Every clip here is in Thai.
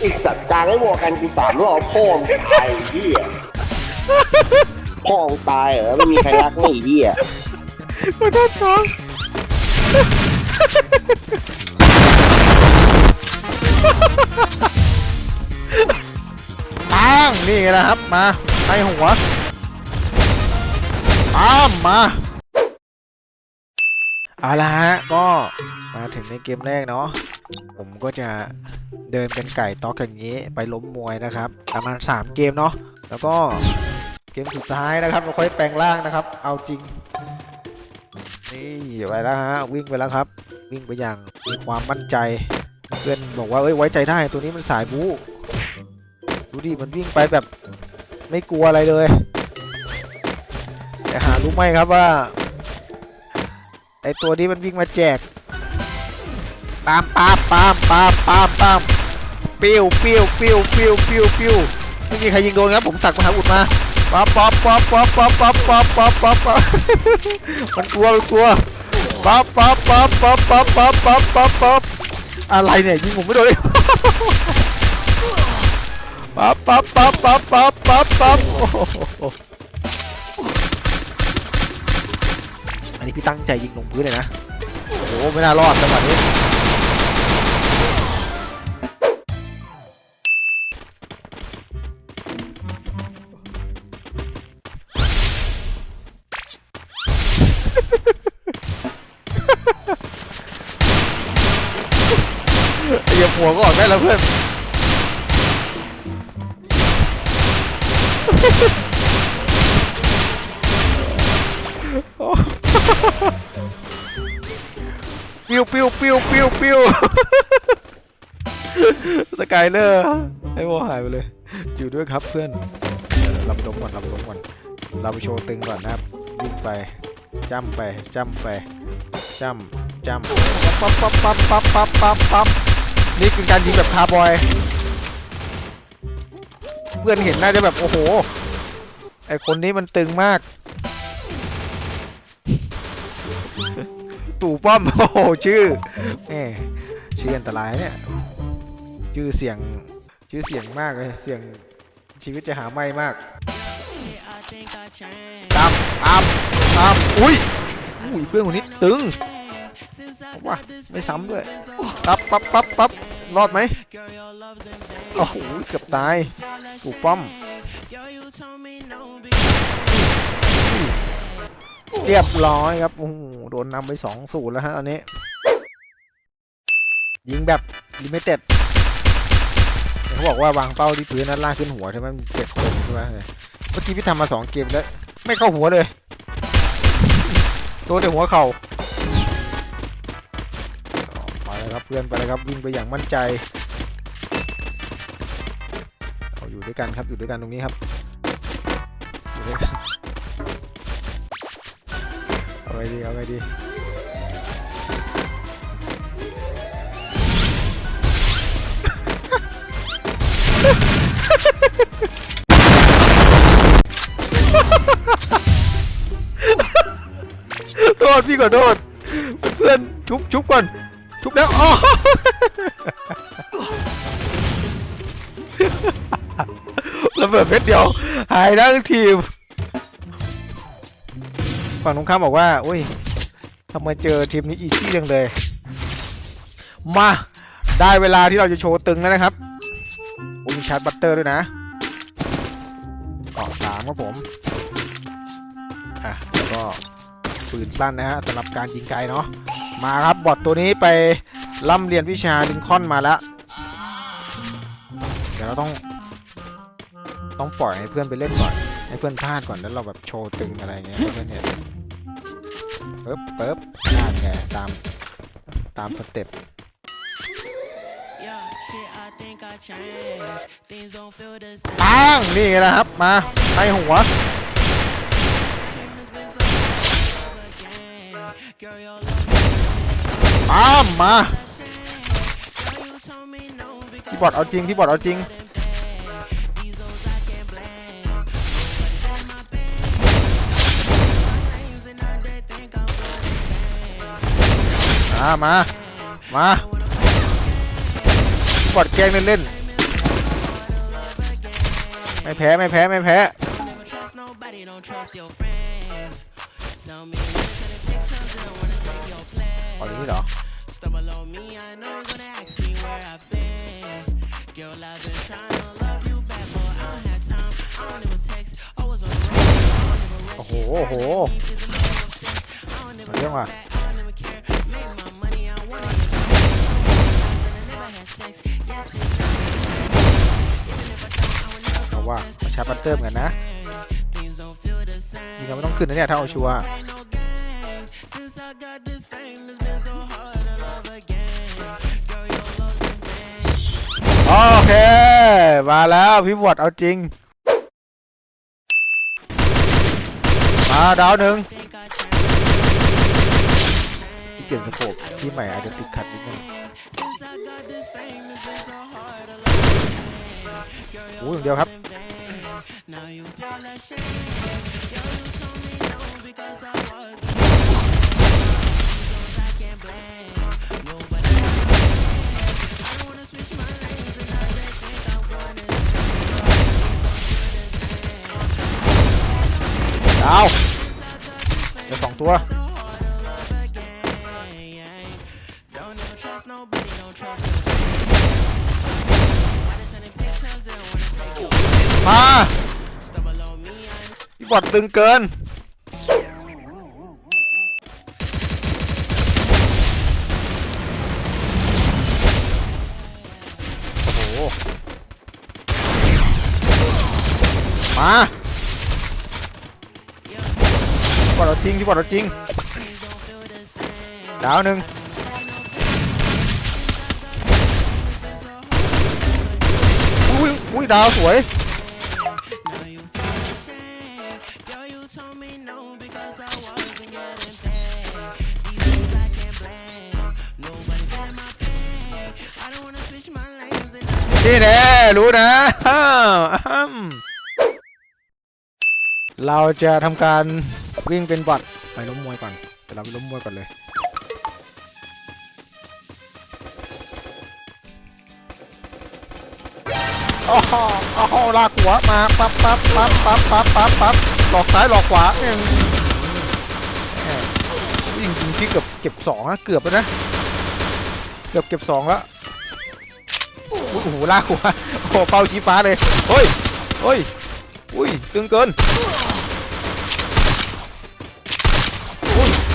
ไอีสัตว์กลางให้วอกันกูสามรอบพ่อมงตายไอ้เหี้ยพ่อมงตายเหรอไม่มีใครรักไม่ไอ้เหี้ยขอโทษน้องปังนี่ไงนะครับ มาให้หัวตามมาเอาละฮะก็มาถึงในเกมแรกเนาะผมก็จะ เดินเป็นไก่ต๊อกอย่างนี้ไปล้มมวยนะครับประมาณ3เกมเนาะแล้วก็เกมสุดท้ายนะครับเราค่อยแปลงร่างนะครับ เอาจริงนี่ไปแล้วฮะวิ่งไปแล้วครับ วิ่งไปอย่างมีความมั่นใจ เพื่อนบอกว่าเอ้ยไว้ใจได้ตัวนี้มันสายบู๊ดูดิมันวิ่งไปแบบไม่กลัวอะไรเลยแต่หารู้ไหมครับว่าไอตัวนี้มันวิ่งมาแจกปามปามปามปามปามปาม ปิ้วปิ้วปิ้วปิ้วปิ้วปิ้วไม่มีใครยิงโดนครับผมตักมหาอุดมาป๊อปป๊อปป๊อปป๊อปป๊อปป๊อปป๊อปป๊อปป๊อปป๊อปมันกลัวมันกลัวป๊อปป๊อปป๊อปป๊อปป๊อปป๊อปป๊อปป๊อปป๊อปอะไรเนี่ยยิงผมไม่โดนเลยป๊อปป๊อปป๊อปป๊อปป๊อปป๊อปป๊อปอันนี้พี่ตั้งใจยิงลงพื้นเลยนะโอ้โหไม่น่ารอดจังหวะนี้ ออกได้แล้วเพื่อนปิ้วปิ้วปิ้วปิ้วปิ้วสกายเลอร์ให้วอหายไปเลย อยู่ด้วยครับเพื่อนเดี๋ยวเราไปดมก่อนเราไปดมก่อนเราไปโชว์ตึงก่อนนะครับวิ่งไปจ้ำไปจ้ำไปจ้ำจ้ำปั๊บปั๊บปั๊บปั๊บปั๊บปั๊บปั๊บ นี่คือการยิงแบบคาร์บอย เพื่อนเห็นน่าจะแบบโอ้โห ไอคนนี้มันตึงมาก ตู่ป้อม โอ้โห ชื่อแหมชื่ออันตรายเนี่ย ชื่อเสียง ชื่อเสียงมากเลย เสียงชีวิตจะหาไม่มากตามตามตามอุ้ยอุ้ยเพื่อนคนนี้ตึง ว้าไม่ซ้ำด้วยปั๊บปั๊บปั๊บปั๊บรอดไหมโอ้โหเกือบตายตู่ป้อมเรียบร้อยครับโอ้โหโดนนำไปสองศูนย์แล้วฮะตอนนี้ ยิงแบบลิมิเต็ดเขาบอกว่าวางเป้าที่พื้นนั้นลากขึ้นหัวใช่ไหมมันเจ็ดคนใช่ไหมเมื่อกี้พี่ทำมาสองเกมแล้ว ไม่เข้าหัวเลยโดนแต่หัวเข่า เพื่อนไปเลยครับวิ่งไปอย่างมั่นใจเอาอยู่ด้วยกันครับอยู่ด้วยกันตรงนี้ครับอยู่ด้วยกันเอาไงดีเอาไงดีโทษพี่ขอโทษเพื่อนชุบชุบก่อน ชุบแล้วอ๋อระเบิดเพชรเดียว หายทั้งทีม ฝั่งตรงข้ามบอกว่า อุ้ยทำไมเจอทีมนี้อีซี่จังเลย มา ได้เวลาที่เราจะโชว์ตึงแล้วนะครับโอ้มีชาร์จบัตเตอร์ด้วยนะกาะสามครับผม อะ แล้วก็ปืนสั้นนะฮะสำหรับการยิงไกลเนาะ มาครับบอทตัวนี้ไปร่ำเรียนวิชาลิงคอนมาแล้ว เดี๋ยวเราต้อง ต้องปล่อยให้เพื่อนไปเล่นก่อน ให้เพื่อนพลาดก่อนแล้วเราแบบโชว์ตึงอะไรเงี้ยให้เพื่อนเห็นปึ๊บปึ๊บพลาดไงตามตามสเต็ป ปังนี่แหละครับ มาให้หัว again. Girl, your love ปัมมา Girl, you told me no because พี่บอดเอาจริงพี่บอดเอาจริง these hoes I can't blame. My pain, names and now they think I'm good. มามามาพี่บอดแกล้งเล่นไม่แพ้ไม่แพ้ไม่แพ้ อ๋อนี่เหรอโอ้โหอ้โเรื่องว่ะเอาว่ามาชาร์จบัตเตอร์กันนะยังไม่ต้องขึ้นนะเนี่ยถ้าเอาชัวร์ เค มาแล้วพี่บวชเอาจริง มาดาวหนึ่ง Think I เปลี่ยนสโคปที่ใหม่อาจจะติดขัดนิดนึงโอ้ยอย่างเดียวครับ ดาเดี๋ยวสองตัวมาพี่บอดตึงเกิน ว่าเราจริง ดาวหนึ่งอุ้ยอุ้ยดาวสวย นี่แน่รู้นะอ้าว เราจะทำการวิ่งเป็นบอทไปล้มมวยก่อนเดี๋ยวเราไปล้มมวยก่อนเลยโอ้โหโอ้โหลากหัวมาปั๊บปั๊บปั๊บปั๊บปั๊บปั๊บปั๊บหลอกซ้ายหลอกขวาหนึ่งแหม่จริงที่เกือบเก็บสองนะเกือบแล้วนะเกือบเก็บสองแล้วโอ้โหลากหัวโอ้เป้าชี้ฟ้าเลยเฮ้ยเฮ้ยอุ้ยตึงเกิน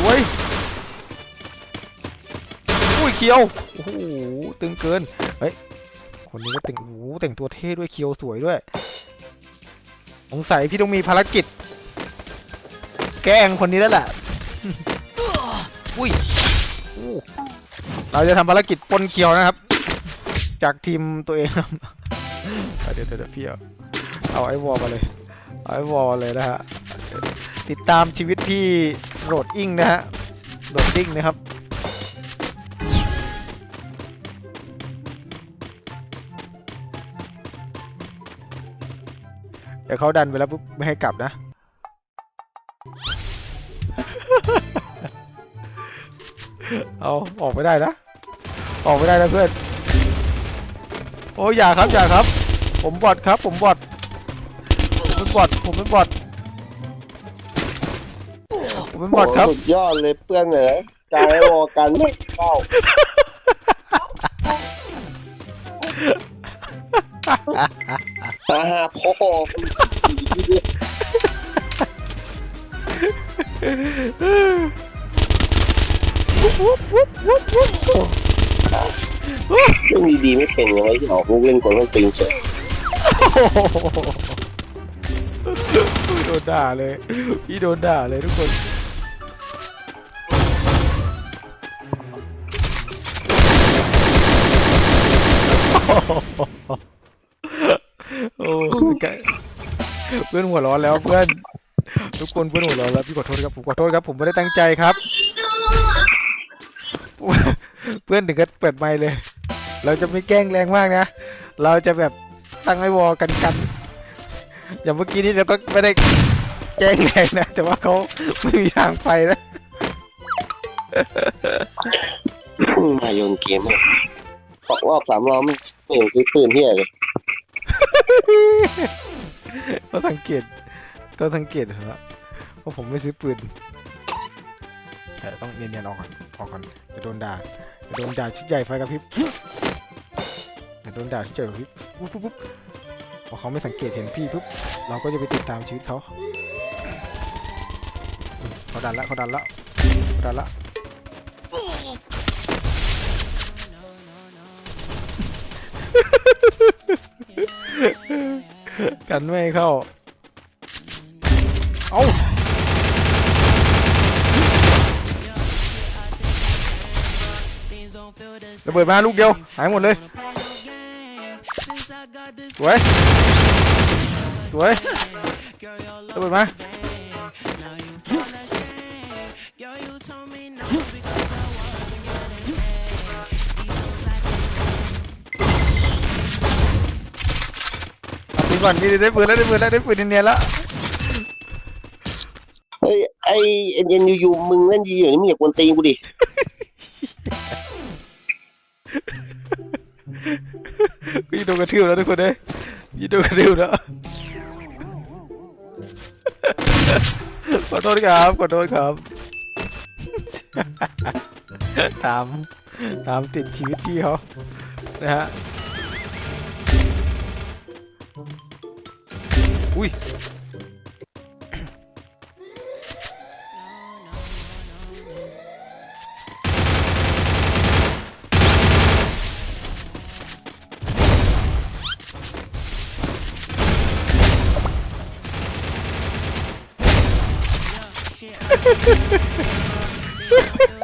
สวยอุ้ยเคียวโอ้โหตึงเกินเฮ้ยคนนี้ก็แต่งโอ้โหแต่งตัวเท่ด้วยเคียวสวยด้วยสงสัยพี่ต้องมีภารกิจ แกล้งคนนี้แล้วแหละอุ้ยเราจะทำภารกิจปนเคียวนะครับ จากทีมตัวเองครับเดี๋ยวเดี๋ยวเดี๋ยวพี่เอาเอาไอ้วอลมาเลย เอาไอ้วอลเลยนะฮะติดตามชีวิตพี่ โหลดอิงนะฮะโหลดดิ้งนะครับ เดี๋ยวเขาดันไปแล้วปุ๊บไม่ให้กลับนะ เอาออกไม่ได้นะ ออกไม่ได้นะเพื่อน โอ้ยอย่าครับอย่าครับ ผมบอดครับ ผมบอดผมเป็นบอดผมเป็นบอด ผมเป็นบอดครับ สุดยอดเลยเพื่อนเลยกายวอกันไม่เข้าฮ่าฮ่าพ่อเรื่องดีๆไม่เป็นยังไงที่ออกลูกเล่นกลต้องติงเฉยโดนด่าเลย พี่โดนด่าเลยทุกคน เพื่อนหัวร้อนแล้วเพื่อนทุกคนเพื่อนหัวร้อนแล้วพี่ขอโทษครับผมขอโทษครับ ผมไม่ได้ตั้งใจครับ เพื่อนถึงก็เปิดไมค์เลย เราจะไม่แกล้งแรงมากนะ เราจะแบบตั้งไอ้วอกันกัน อย่างเมื่อกี้นี้เราก็ไม่ได้แกล้งแรงนะ แต่ว่าเขาไม่มีทางไปนะมาโยนเกมอะสองรอบสามรอบไม่ไม่เห็นซื้อปืนเที่ยเลย ก็สังเกตก็สังเกตเถอว่าผมไม่ซื้อปืนแต่ต้องเนียนๆออกก่อนออกก่อนจะโดนด่าจะโดนด่าชุดใหญ่ไฟกระพริบจะโดนด่าชุดใหญ่กระพริบปุ๊บปุ๊บปุ๊บพอเขาไม่สังเกตเห็นพี่ปุ๊บเราก็จะไปติดตามชีวิตเขาเขาดันละเขาดันละเขาดันละ กันไม่เข้า เอาระเบิดมาลูกเดียว หายหมดเลยสวยสวยระเบิดมา ก่อนนี่ได้ปืนแล้วได้ปืนแล้วได้ปืนเนียนๆแล้วเฮ้ยไอเอ็นเอ็นยูยูมึงเล่นดีอย่างนี้มึงอย่ากวนตีนกูดิพี่โดนกระทืบแล้วทุกคนเอ้ยพี่โดนกระทืบแล้วขอโทษครับขอโทษครับตามตามติดชีวิตพี่เขานะฮะ อุ้ย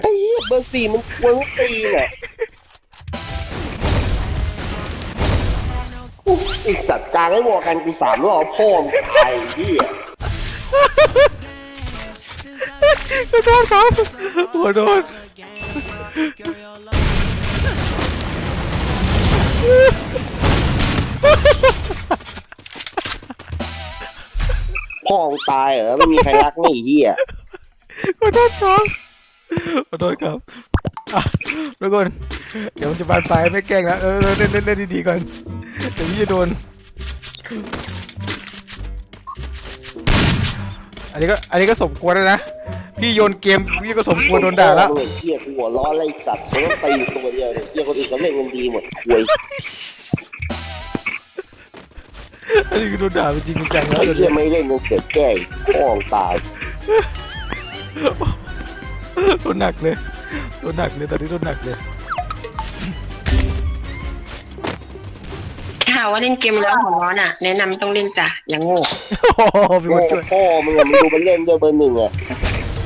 ไอ้เบอร์สี่มันกวนตีนอะ กลางให้วอกันกูสามรอบพ่อมงตายไอ้เหี้ยขอโทษครับขอโทษพ่อมึงตายเหรอไม่มีใครรักนี่ไอ้เหี้ยขอโทษครับขอโทษครับอะทุกคนเดี๋ยวผมจะบานปลายไม่แกล้งแล้วเออเล่นเล่นเล่นดีๆก่อนเดี๋ยวพี่จะโดน อันนี้ก็อันนี้ก็สมควรแล้วนะ พี่โยนเกมพี่ก็สมควรโดนด่าแล้วมึงเห็นเหี้ยกูหัวร้อนเลยไอ้สัตว์มันต้องตีอยู่ตัวเดียวเนี่ยเหี้ยคนอื่นเขาเล่นกันดีหมดควยอันนี้คือโดนด่าเป็นจริงเป็นจังแล้วไอ้เดี๋ยวเหี้นี้ยไม่เล่นกันเสียแก้พ่อมึงตายโดนหนักเลยโดนหนักเลยตอนนี้โดนหนักเลยาหากว่าเล่นเกมแล้วหัวร้อนอะ แนะนำต้องเล่นจ้ะอย่างโง่โอ้โหมีคนช่วยพ่อมึงอะมึงดูมันเล่นด้วยเบอร์หนึ่งอะ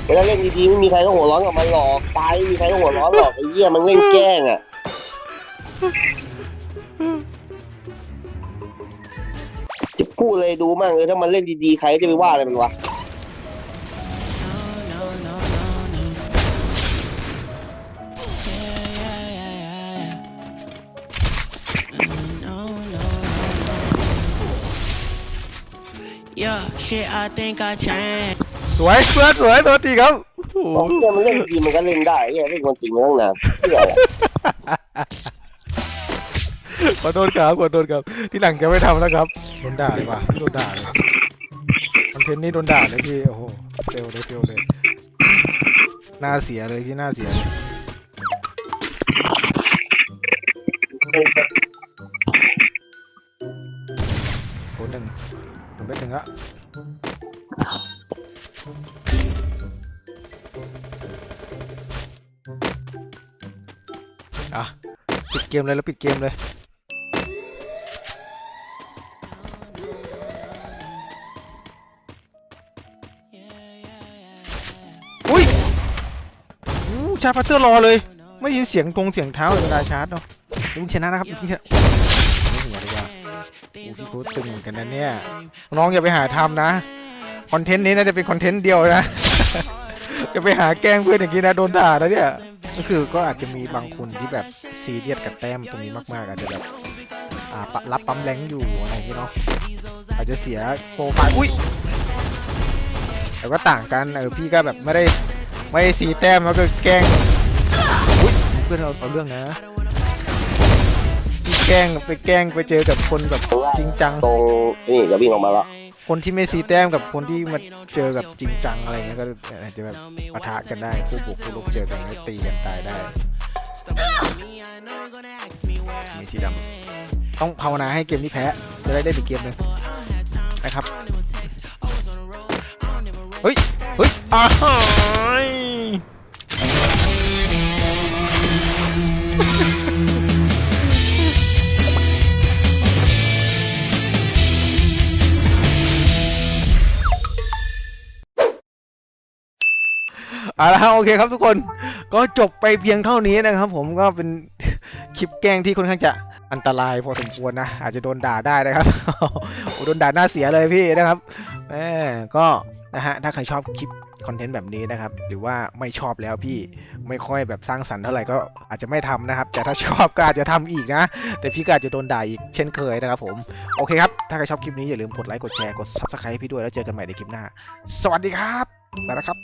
เวลาเล่นดีๆไม่มีใครก็หัวร้อนกับมันหรอกตายไม่มีใครก็หัวร้อนหรอกไอ้เหี้ยมันเล่นแกล้งอะจะพูดเลยดูมั่งเออถ้ามันเล่นดีๆใครจะไปว่าอะไรมันวะ shit, I think I changed. สวยเพื่อนสวยตัวทีครับโอ้โหบอกเนี่ยมันเล่นดีมันก็เล่นได้ไอ้เหี้ยเล่นคนจริงมาตั้งนานเพื่ออะไรขอโทษครับขอโทษครับ ที่หลังจะไม่ทำแล้วครับโดนด่าเลยว่ะพี่โดนด่าเลยคอนเทนต์นี้โดนด่าเลยพี่โอ้โหเฟลเลยเฟลเลยหน้าเสียเลยพี่หน้าเสียเลยโดนหนึ่งผมได้หนึ่งละ อะปิดเกมเลยแล้วปิดเกมเลยอุ้ยอู้ชาพัตเตอร์รอเลย ไม่ยินเสียงตรงเสียงเท้าเลยเวลาชาร์จเนาะลุงชนะนะครับลุงชนะ โอ้พี่โค้ชตึงเหมือนกันนะเนี่ย น้องอย่าไปหาทำนะคอนเทนต์นี้น่าจะเป็นคอนเทนต์เดียวนะ อย่าไปหาแกล้งเพื่อนอย่างนี้นะโดนด่านะเนี่ยก็คือก็อาจจะมีบางคนที่แบบซีเรียสกับแต้มตรงนี้มากๆอาจจะแบบอ่าปะรับปั๊มแรงอยู่อะไรอย่างนี้เนาะอาจจะเสียโปรไฟล์อุ้ยแต่ก็ต่างกันเออพี่ก็แบบไม่ได้ไม่ได้สีแต้มแล้วก็แกล้งอุ้ยเพื่อนเราเอาเรื่องนะ แกล้งไปแกล้งไปเจอกับคนแบบจริงจัง ตรงนี่จะวิ่งออกมาแล้วคนที่ไม่ซีแต้มกับคนที่มาเจอกับจริงจังอะไรเงี้ยก็อาจจะแบบปะทะกันได้คู่บุกคู่ลุกเจอกันก็ตีกันตายได้มีสีดำต้องภาวนาให้เกมนี้แพ้จะได้ได้อีกเกมหนึงนะครับเฮ้ยเฮ้ยอ้าย เอาละครับโอเคครับทุกคนก็จบไปเพียงเท่านี้นะครับ ผมก็เป็นคลิปแกล้งที่ค่อนข้างจะอันตรายพอสมควรนะอาจจะโดนด่าได้นะครับโอ้โดนด่าหน้าเสียเลยพี่นะครับแหมก็นะฮะถ้าใครชอบคลิปคอนเทนต์แบบนี้นะครับ หรือว่าไม่ชอบแล้วพี่ไม่ค่อยแบบสร้างสรรค์เท่าไหร่ก็อาจจะไม่ทำนะครับ แต่ถ้าชอบก็อาจจะทำอีกนะ แต่พี่ก็อาจจะโดนด่าอีกเช่นเคยนะครับผม โอเคครับ ถ้าใครชอบคลิปนี้อย่าลืมกดไลค์กดแชร์กด subscribe ให้พี่ด้วยแล้วเจอกันใหม่ในคลิปหน้า สวัสดีครับไปแล้วครับ